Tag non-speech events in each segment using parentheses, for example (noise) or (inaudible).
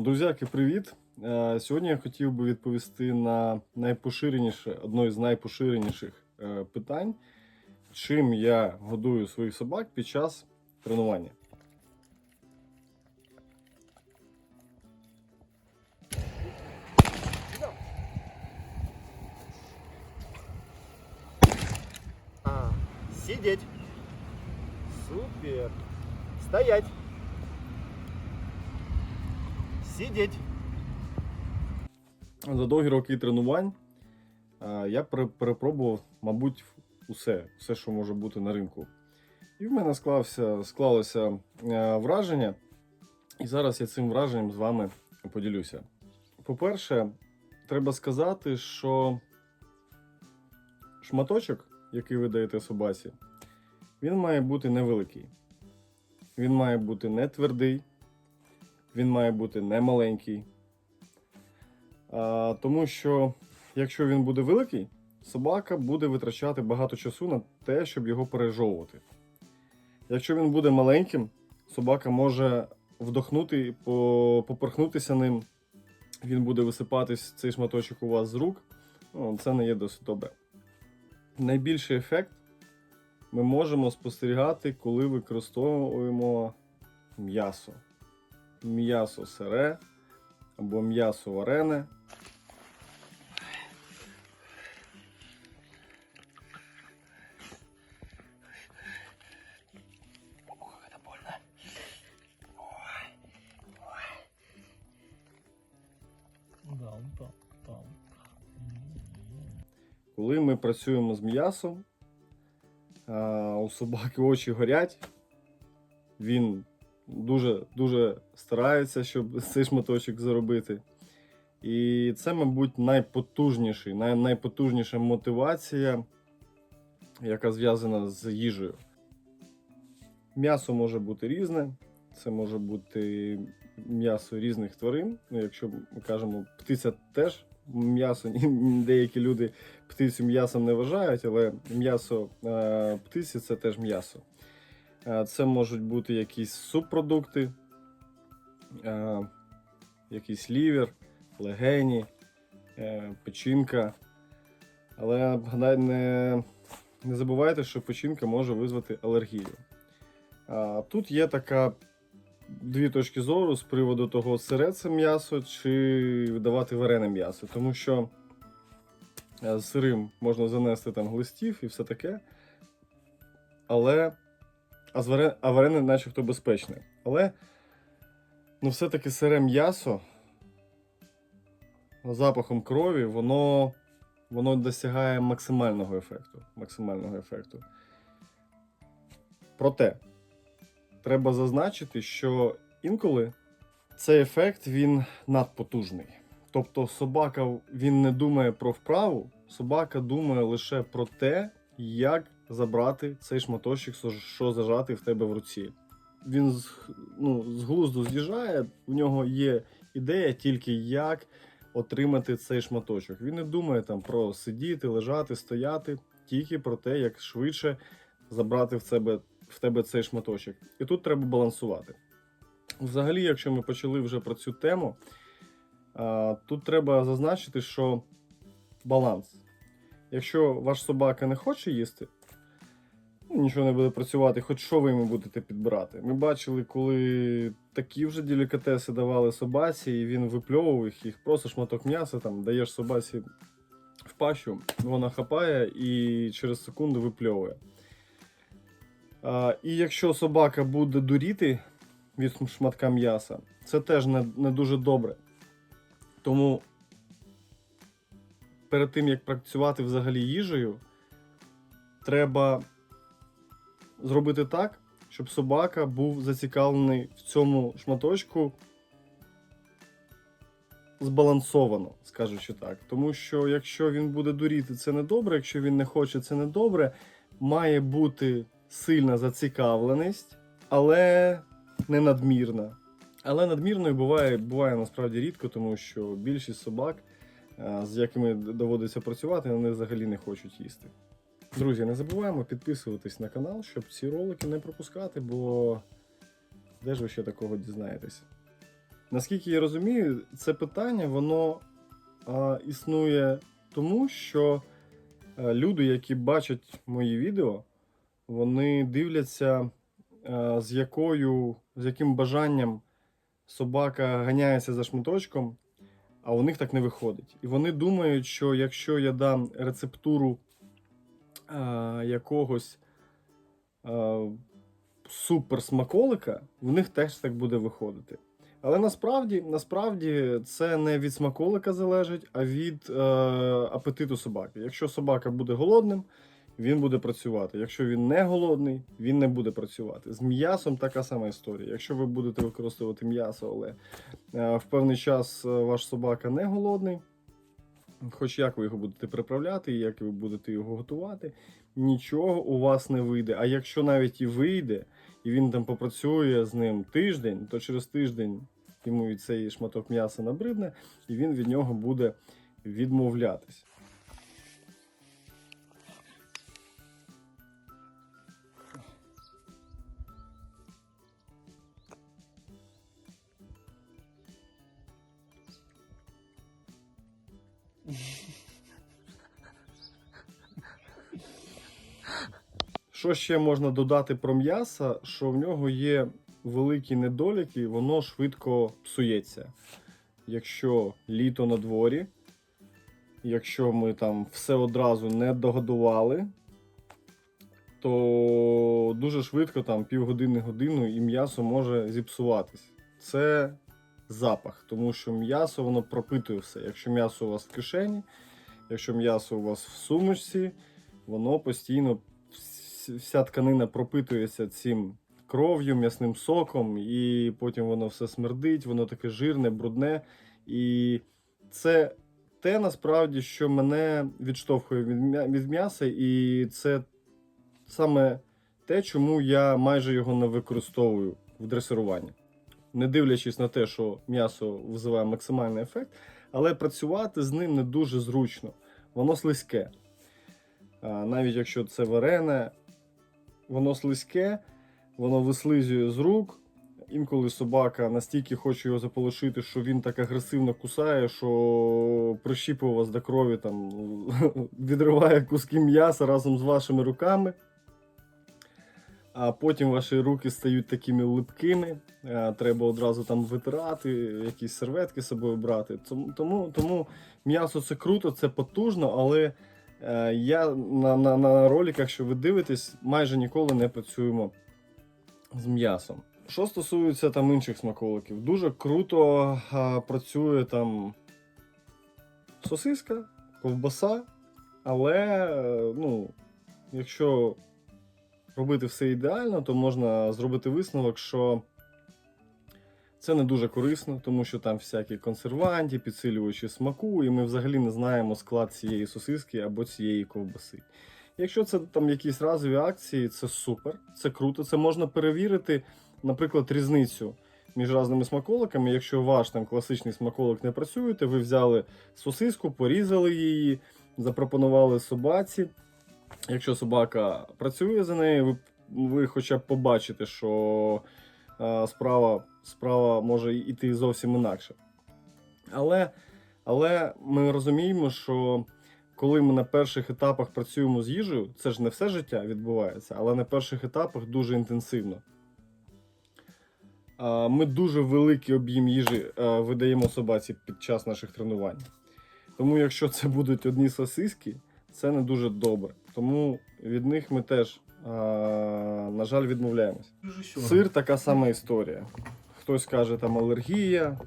Друзяки, привіт! Е, Сьогодні я хотів би відповісти на найпоширеніше, одне з найпоширеніших е, питань, чим я годую своїх собак під час тренування. А, сидеть. Супер. Стоять. Сидеть. За довгі роки тренувань е, я перепробував, мабуть, усе, все, що може бути на ринку. І в мене склався, склалося е, враження, і зараз я цим враженням з вами поділюся. По-перше, треба сказати, що шматочок, який ви даєте собаці, він має бути невеликий. Він має бути не твердий, він має бути не маленький. А, тому що якщо він буде великий, собака буде витрачати багато часу на те, щоб його пережовувати. Якщо він буде маленьким, собака може вдохнути, поперхнутися ним, він буде висипатись цей шматочок у вас з рук. Ну, це не є досить добре. Найбільший ефект ми можемо спостерігати, коли використовуємо м'ясо. М'ясо сире або м'ясо варене. Коли ми працюємо з м'ясом, у собаки очі горять, він дуже, дуже старається, щоб цей шматочок заробити. І це, мабуть, найпотужніший, най, найпотужніша мотивація, яка зв'язана з їжею. М'ясо може бути різне, це може бути м'ясо різних тварин. Ну, якщо ми кажемо, птиця теж м'ясо, (laughs) деякі люди птицю м'ясом не вважають, але м'ясо е, птиці це теж м'ясо. Е, це можуть бути якісь субпродукти, е, якийсь лівер, легені, е, печінка. Але не, не забувайте, що печінка може визвати алергію. Тут є така дві точки зору з приводу того, сире це м'ясо чи давати варене м'ясо. Тому що з сирим можна занести там глистів і все таке. Але. А, з а варене начебто безпечне. Але ну, все-таки сире м'ясо запахом крові, воно, воно досягає максимального ефекту. Максимального ефекту. Проте, треба зазначити, що інколи цей ефект він надпотужний. Тобто собака він не думає про вправу, собака думає лише про те, як забрати цей шматочок, що- зажатий в тебе в руці. Він з, ну, з глузду з'їжджає, у нього є ідея тільки як отримати цей шматочок. Він не думає там про сидіти, лежати, стояти, тільки про те, як швидше забрати в себе, в тебе цей шматочок. І тут треба балансувати. Взагалі, якщо ми почали вже про цю тему, тут треба зазначити, що баланс. Якщо ваш собака не хоче їсти, нічого не буде працювати, хоч що ви йому будете підбирати. Ми бачили, коли такі вже делікатеси давали собаці, і він випльовував їх, просто шматок м'яса, там даєш собаці в пащу, вона хапає і через секунду випльовує. А, і якщо собака буде дуріти від шматка м'яса, це теж не, не дуже добре. Тому перед тим, як працювати взагалі їжею, треба зробити так, щоб собака був зацікавлений в цьому шматочку збалансовано, скажучи так. Тому що якщо він буде дуріти, це не добре, якщо він не хоче, це не добре. Має бути сильна зацікавленість, але не надмірна. Але надмірною буває, буває насправді рідко, тому що більшість собак, е, з якими доводиться працювати, вони взагалі не хочуть їсти. Друзі, не забуваємо підписуватись на канал, щоб ці ролики не пропускати, бо де ж ви ще такого дізнаєтесь? Наскільки я розумію, це питання воно а, існує тому, що е, люди, які бачать мої відео, вони дивляться, е, з якою, з яким бажанням собака ганяється за шматочком, а у них так не виходить. І вони думають, що якщо я дам рецептуру е, якогось е, суперсмаколика, в них теж так буде виходити. Але насправді, насправді це не від смаколика залежить, а від е, апетиту собаки. Якщо собака буде голодним, він буде працювати. Якщо він не голодний, він не буде працювати. З м'ясом така сама історія. Якщо ви будете використовувати м'ясо, але е, в певний час е, ваш собака не голодний, хоч як ви його будете приправляти, як ви будете його готувати, нічого у вас не вийде. А якщо навіть і вийде, і він там попрацює з ним тиждень, то через тиждень йому і цей шматок м'яса набридне, і він від нього буде відмовлятись. Що ще можна додати про м'ясо? Що в нього є великі недоліки, воно швидко псується. Якщо літо на дворі, якщо ми там все одразу не догодували, то дуже швидко, там півгодини годину, і м'ясо може зіпсуватись. Це запах, тому що м'ясо воно пропитує все. Якщо м'ясо у вас в кишені, якщо м'ясо у вас в сумочці, воно постійно вся тканина пропитується цим кров'ю, м'ясним соком, і потім воно все смердить, воно таке жирне, брудне. І це те насправді, що мене відштовхує від м'яса, і це саме те, чому я майже його не використовую в дресируванні. Не дивлячись на те, що м'ясо визиває максимальний ефект, але працювати з ним не дуже зручно. Воно слизьке. Навіть якщо це варене, воно слизьке, воно вислизує з рук. Інколи собака настільки хоче його заполошити, що він так агресивно кусає, що прищіпує вас до крові, там, (laughs) відриває куски м'яса разом з вашими руками. А потім ваші руки стають такими липкими. е, Треба одразу там витирати, якісь серветки з собою брати. Тому, тому, м'ясо це круто, це потужно, але я на, на, на роликах, що ви дивитесь, майже ніколи не працюємо з м'ясом. Що стосується там інших смаколиків, дуже круто а, працює там сосиска, ковбаса, але е, ну, якщо робити все ідеально, то можна зробити висновок, що це не дуже корисно, тому що там всякі консерванти, підсилювачі смаку, і ми взагалі не знаємо склад цієї сосиски або цієї ковбаси. Якщо це там якісь разові акції, це супер, це круто. Це можна перевірити, наприклад, різницю між різними смаколиками. Якщо ваш там класичний смаколик не працює, ви взяли сосиску, порізали її, запропонували собаці. Якщо собака працює за нею, ви, ви хоча б побачите, що справа, справа може йти зовсім інакше. Але, але ми розуміємо, що коли ми на перших етапах працюємо з їжею, це ж не все життя відбувається, але на перших етапах дуже інтенсивно. Ми дуже великий об'єм їжі е, видаємо собаці під час наших тренувань. Тому, якщо це будуть одні сосиски, це не дуже добре. Тому від них ми теж, на жаль, відмовляємось. Сир така сама історія. Хтось каже там алергія,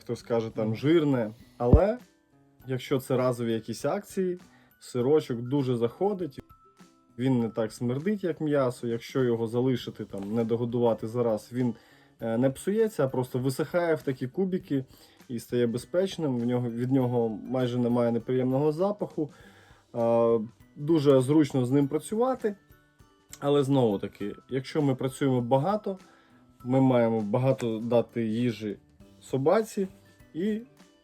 хтось каже там жирне. Але якщо це разові якісь акції, сирочок дуже заходить. Він не так смердить, як м'ясо. Якщо його залишити, там, не догодувати зараз, він е, не псується, а просто висихає в такі кубики і стає безпечним. В нього, від нього майже немає неприємного запаху. Дуже зручно з ним працювати. Але знову таки, якщо ми працюємо багато, ми маємо багато дати їжі собаці, і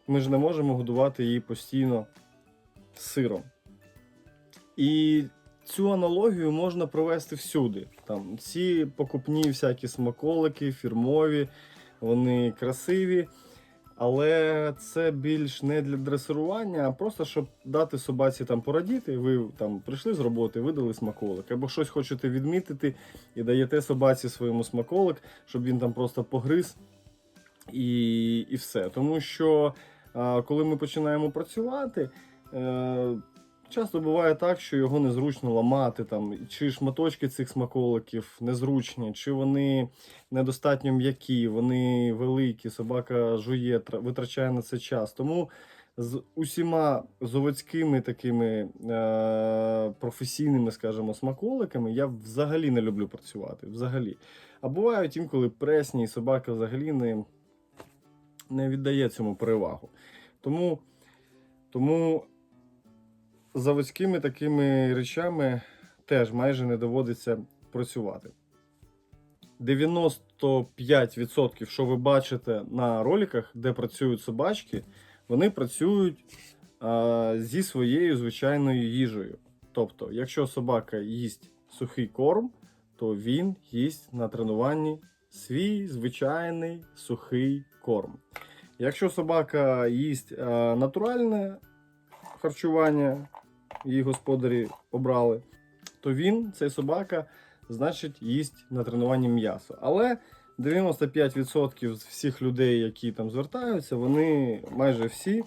ми ж не можемо годувати її постійно сиром. І цю аналогію можна провести всюди. Там ці покупні всякі смаколики, фірмові, вони красиві. Але це більш не для дресирування, а просто щоб дати собаці там порадіти. Ви там прийшли з роботи, видали смаколик, або щось хочете відмітити і даєте собаці своєму смаколик, щоб він там просто погриз і, і все. Тому що коли ми починаємо працювати, е, часто буває так, що його незручно ламати, там, чи шматочки цих смаколиків незручні, чи вони недостатньо м'які, вони великі, собака жує, витрачає на це час. Тому з усіма заводськими такими е, професійними, скажімо, смаколиками я взагалі не люблю працювати. Взагалі. А бувають інколи пресні, і собака взагалі не, не віддає цьому перевагу. Тому, тому заводськими такими речами теж майже не доводиться працювати. 95%, що ви бачите на роликах, де працюють собачки, вони працюють а, зі своєю звичайною їжею. Тобто, якщо собака їсть сухий корм, то він їсть на тренуванні свій звичайний сухий корм. Якщо собака їсть а, натуральне харчування, її господарі обрали, то він, цей собака, значить, їсть на тренуванні м'ясо. Але 95% з всіх людей, які там звертаються, вони майже всі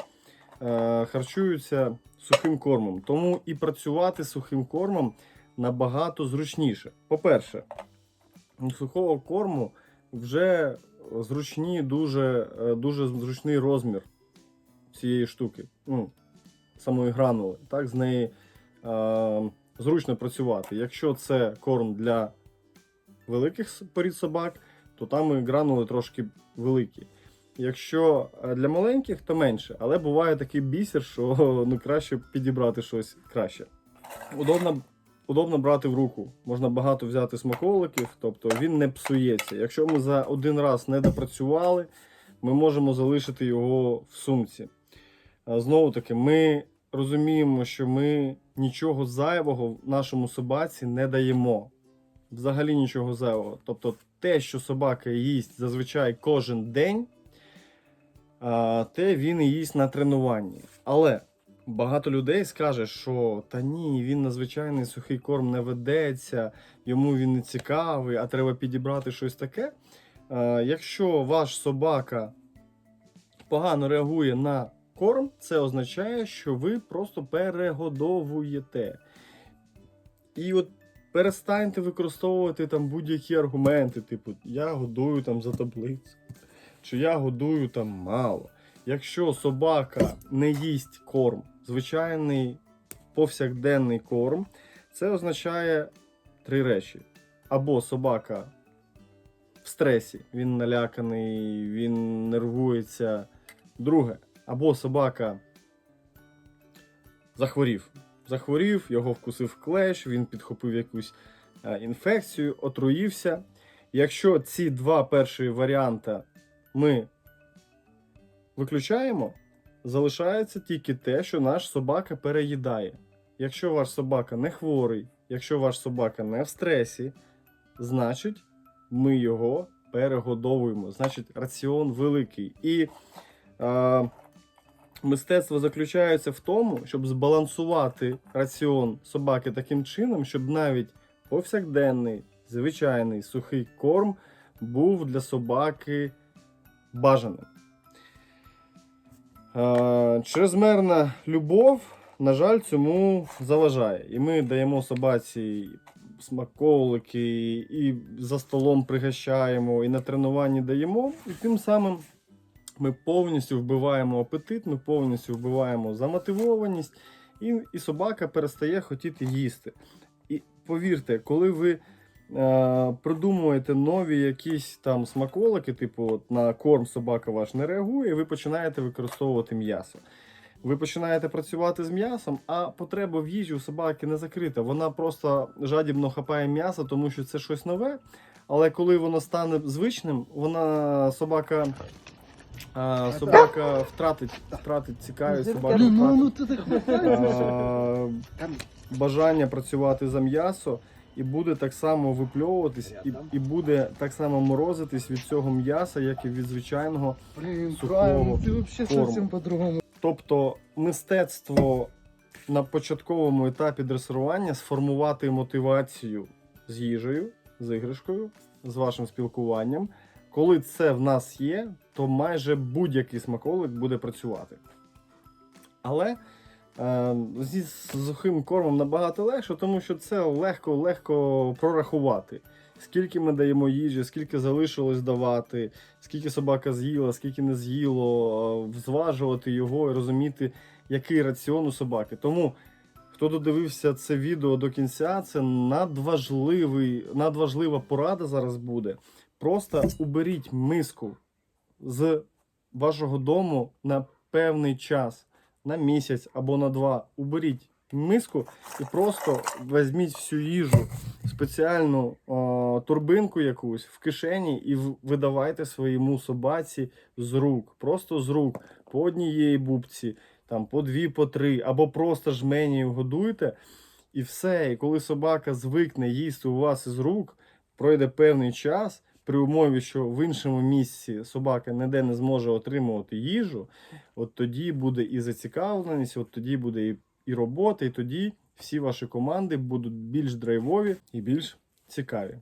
е, харчуються сухим кормом. Тому і працювати сухим кормом набагато зручніше. По-перше, сухого корму вже зручні, дуже, е, дуже зручний розмір цієї штуки. Ну, самої гранули. Так, з неї е, зручно працювати. Якщо це корм для великих порід собак, то там і гранули трошки великі. Якщо е, для маленьких, то менше. Але буває такий бісер, що (laughs) ну, краще підібрати щось краще. Удобно, удобно брати в руку. Можна багато взяти смаколиків, тобто він не псується. Якщо ми за один раз не допрацювали, ми можемо залишити його в сумці. Е, Знову таки, ми розуміємо, що ми нічого зайвого нашому собаці не даємо. Взагалі нічого зайвого. Тобто те, що собака їсть зазвичай кожен день, те він і їсть на тренуванні. Але багато людей скаже, що та ні, він на звичайний сухий корм не ведеться, йому він не цікавий, а треба підібрати щось таке. Якщо ваш собака погано реагує на корм, це означає, що ви просто перегодовуєте. І от перестаньте використовувати там будь-які аргументи, типу, я годую там за таблицю, чи я годую там мало. Якщо собака не їсть корм, звичайний повсякденний корм, це означає три речі. Або собака в стресі, він наляканий, він нервується. Друге, або собака захворів. Захворів, його вкусив клеш, він підхопив якусь е, інфекцію, отруївся. Якщо ці два перші варіанти ми виключаємо, залишається тільки те, що наш собака переїдає. Якщо ваш собака не хворий, якщо ваш собака не в стресі, значить ми його перегодовуємо. Значить, раціон великий. І е, мистецтво заключається в тому, щоб збалансувати раціон собаки таким чином, щоб навіть повсякденний, звичайний сухий корм був для собаки бажаним. Е, Чрезмерна любов, на жаль, цьому заважає. І ми даємо собаці смаколики, і за столом пригощаємо, і на тренуванні даємо, і тим самим ми повністю вбиваємо апетит, ми повністю вбиваємо замотивованість, і, і собака перестає хотіти їсти. І повірте, коли ви е, придумуєте нові якісь там смаколики, типу от на корм собака ваш не реагує, ви починаєте використовувати м'ясо. Ви починаєте працювати з м'ясом, а потреба в їжі у собаки не закрита. Вона просто жадібно хапає м'ясо, тому що це щось нове. Але коли воно стане звичним, вона собака. А, собака втратить, втратить цікавість, собака Ну, ну, втратить ну ти так а, бажання працювати за м'ясо. і буде так само випльовуватись, і, і буде так само морозитись від цього м'яса, як і від звичайного Блин, Сухого вообще корму. совсем по-другому. Тобто мистецтво на початковому етапі дресирування сформувати мотивацію з їжею, з іграшкою, з вашим спілкуванням. Коли це в нас є, то майже будь-який смаколик буде працювати. Але е, зі сухим кормом набагато легше, тому що це легко-легко прорахувати. Скільки ми даємо їжі, скільки залишилось давати, скільки собака з'їла, скільки не з'їло, е, зважувати його і розуміти, який раціон у собаки. Тому, хто додивився це відео до кінця, це надважливий, надважлива порада зараз буде. Просто уберіть миску з вашого дому на певний час, на місяць або на два. Уберіть миску і просто візьміть всю їжу, спеціальну о, турбинку якусь в кишені і видавайте своєму собаці з рук. Просто з рук, по однієї бубці, там, по дві, по три, або просто жменію годуйте. І все. І коли собака звикне їсти у вас із рук, пройде певний час, при умові, що в іншому місці собака ніде не зможе отримувати їжу, от тоді буде і зацікавленість, от тоді буде і, і робота, і тоді всі ваші команди будуть більш драйвові і більш цікаві.